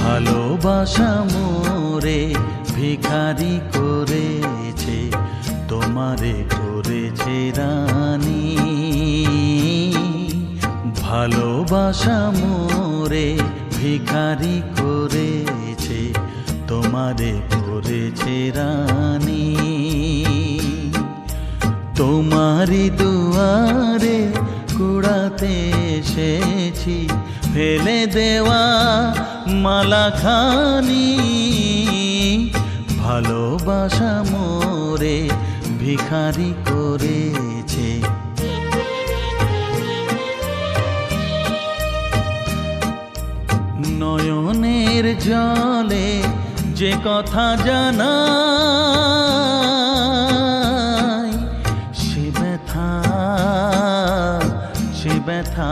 ভালোবাসা মোরে ভিখারি করেছে, তোমারে করেছে রানী। ভালোবাসা মোরে ভিখারি করেছে, তোমারে করেছে রানী। তোমারি দুয়ারে কুড়াতে এসেছি ফেলে দেওয়া মালাখানি। ভালোবাসা মোরে ভিখারি করেছে। নয়নের জলে যে কথা জানা সে ব্যথা সে ব্যথা